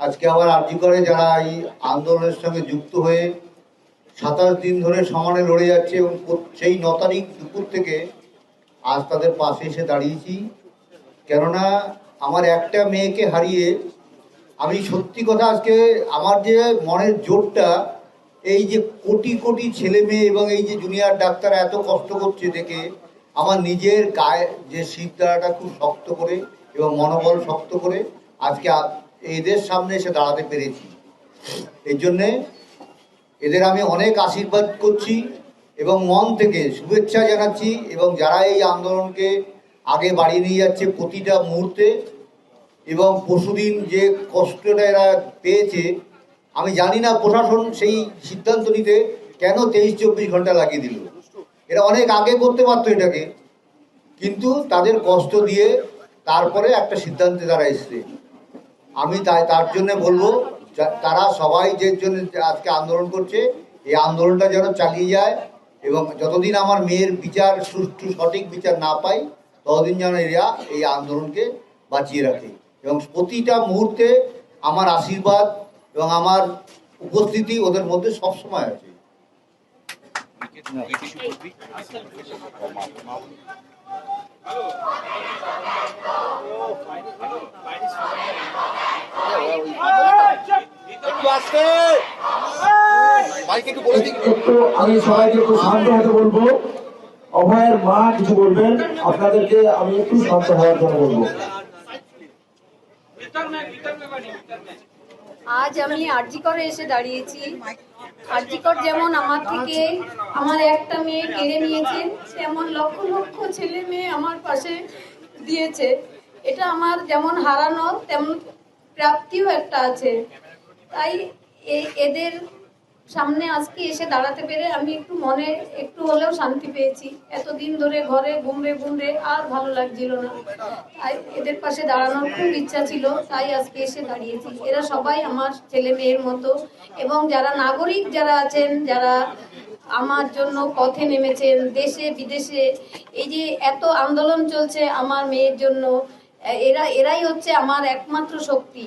আজকে আবার আর্জি করে যারা এই আন্দোলনের সঙ্গে যুক্ত হয়ে সাতাশ দিন ধরে সমানে লড়ে যাচ্ছে এবং সেই ন তারিখ দুপুর থেকে আজ তাদের পাশে এসে দাঁড়িয়েছি। কেননা আমার একটা মেয়েকে হারিয়ে আমি সত্যি কথা আজকে আমার যে মনের জোরটা, এই যে কোটি কোটি ছেলে মেয়ে এবং এই যে জুনিয়র ডাক্তার এত কষ্ট করছে দেখে আমার নিজের গায়ে যে শীতদাঁড়াটা খুব শক্ত করে এবং মনোবল শক্ত করে আজকে এদের সামনে এসে দাঁড়াতে পেরেছি। এই জন্যে এদের আমি অনেক আশীর্বাদ করছি এবং মন থেকে শুভেচ্ছা জানাচ্ছি এবং যারা এই আন্দোলনকে আগে বাড়িয়ে নিয়ে যাচ্ছে প্রতিটা মুহূর্তে এবং পশুদিন যে কষ্টটা এরা পেয়েছে, আমি জানি না প্রশাসন সেই সিদ্ধান্ত নিতে কেন তেইশ চব্বিশ ঘণ্টা লাগিয়ে দিল। এরা অনেক আগে করতে পারতো এটাকে, কিন্তু তাদের কষ্ট দিয়ে তারপরে একটা সিদ্ধান্তে তারা এসছে। আমি তাই তার জন্য বলব তারা সবাই যে জন্য আজকে আন্দোলন করছে, এই আন্দোলনটা যেন চালিয়ে যায় এবং যতদিন আমার মেয়ের বিচার সুষ্ঠু সঠিক বিচার না পাই, ততদিন যেন এরা এই আন্দোলনকে বাঁচিয়ে রাখে। এবং প্রতিটা মুহূর্তে আমার আশীর্বাদ এবং আমার উপস্থিতি ওদের মধ্যে সবসময় আছে। একটু আমি আপনাদেরকে আমি একটু শান্ত হওয়ার জন্য বলব আজ আমি আরজিকরে এসে দাঁড়িয়েছি। আরজিকর যেমন আমার থেকে আমার একটা মেয়ে কেড়ে নিয়েছেন, তেমন লক্ষ লক্ষ ছেলে মেয়ে আমার পাশে দিয়েছে। এটা আমার যেমন হারানো তেমন প্রাপ্তিও একটা আছে। তাই এদের সামনে আজকে এসে দাঁড়াতে পেরে আমি একটু মনে, একটু হলেও শান্তি পেয়েছি। এতদিন ধরে ঘরে ঘুমড়ে ঘুমড়ে আর ভালো লাগছিল না। তাই এদের পাশে দাঁড়ানোর খুব ইচ্ছা ছিল, তাই আজকে এসে দাঁড়িয়েছি। এরা সবাই আমার ছেলে মেয়ের মতো এবং যারা নাগরিক যারা আছেন, যারা আমার জন্য পথে নেমেছেন, দেশে, বিদেশে, এই যে এত আন্দোলন চলছে আমার মেয়ের জন্য, এরা, এরাই হচ্ছে আমার একমাত্র শক্তি।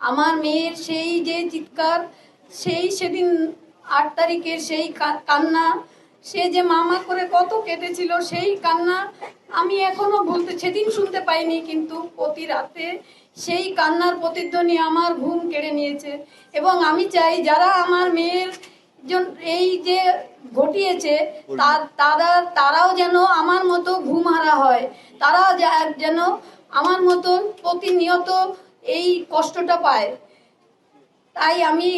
আমার মেয়ের সেই যে চিৎকার সেই সেদিন আট তারিখের সেই কান্না, সে যে মামা করে কত কেটেছিল, সেই কান্না আমি এখনও বলতে, সেদিন শুনতে পাইনি, কিন্তু প্রতি রাতে সেই কান্নার প্রতিধ্বনি আমার ঘুম কেড়ে নিয়েছে। এবং আমি চাই যারা আমার মেয়ের এই যে ঘটিয়েছে তারা, তারাও যেন আমার মতো ঘুম হারা হয় তারাও যেন আমার মতন প্রতিনিয়ত এই কষ্টটা পায়। তাই আমি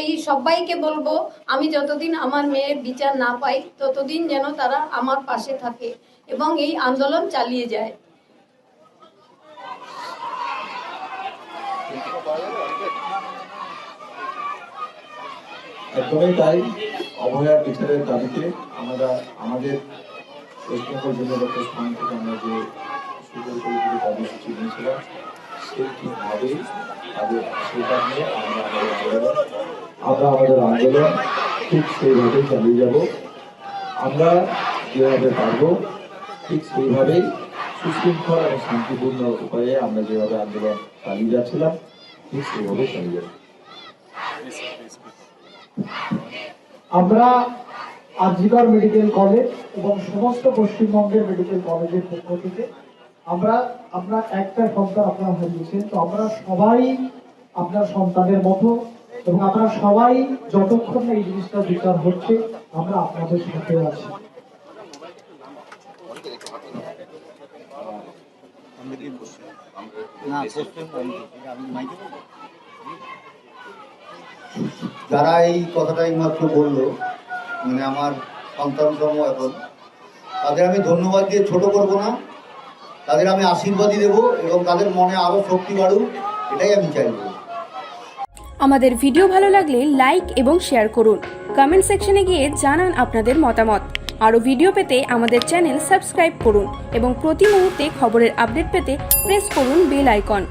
এই সবাইকে বলব, আমি যতদিন আমার মেয়ের বিচার না পাই, ততদিন যেন তারা আমার পাশে থাকে এবং এই আন্দোলন চালিয়ে যায়। একদমই তাই। অভয়ার বিচারের দাবিতে আমরা আমাদের ওয়েস্ট বেঙ্গল জেলা স্থান থেকে আমরা যে সুযোগ যে কর্মসূচি নিয়েছিলাম আমরা আমাদের আন্দোলন ঠিক সেইভাবেই চালিয়ে যাব আমরা যেভাবে পারব ঠিক সেইভাবেই সুশৃঙ্খল এবং শান্তিপূর্ণ উপায়ে আমরা যেভাবে আন্দোলন চালিয়ে যাচ্ছিলাম ঠিক সেইভাবে চালিয়ে যাব আমরা আজিগর মেডিকেল কলেজ এবং সমস্ত পশ্চিমবঙ্গের মেডিকেল কলেজের পক্ষ থেকে আমরা আপনার একটা সন্তান আপনারা হারিয়েছেন তো আমরা সবাই আপনার সন্তানের মতো এবং আমরা সবাই যতক্ষণ না এই জিনিসটা বিচার হচ্ছে, আমরা আপনাদের সাথে আছি। যারা এই কথাটা মাত্র বলল মানে আমার সন্তান ধর্ম এখন, তাদের আমি ধন্যবাদ দিয়ে ছোট করব না। তাদের আমি আশীর্বাদই দেব এবং তাদের মনে আরও শক্তি বাড়ুক, এটাই আমি চাইব। আমাদের ভিডিও ভালো লাগলে লাইক এবং শেয়ার করুন। কমেন্ট সেকশনে গিয়ে জানান আপনাদের মতামত। আরও ভিডিও পেতে আমাদের চ্যানেল সাবস্ক্রাইব করুন এবং প্রতি মুহূর্তে খবরের আপডেট পেতে প্রেস করুন বেল আইকন।